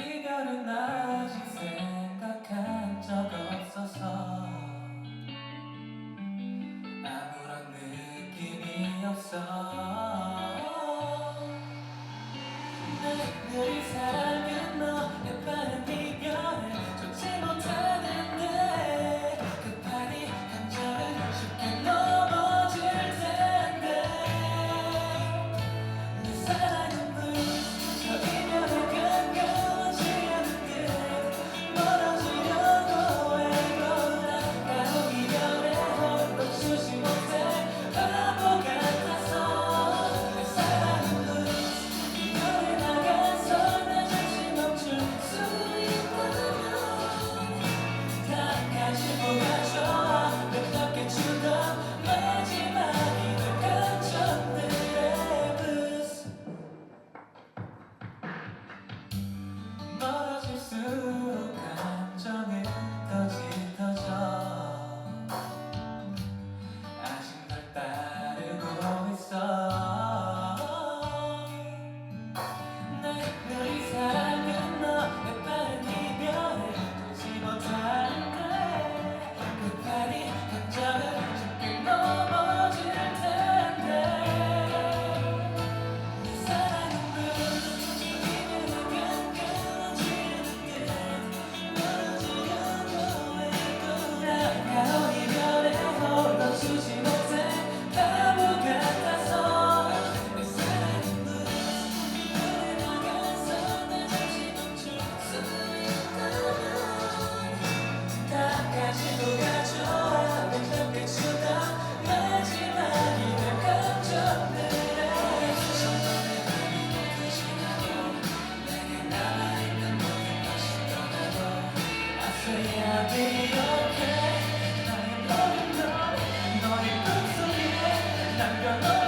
이별은 아직 생각한 적 없어서 아무런 느낌이 없어. 내, 내이 사랑. love. 남겨놓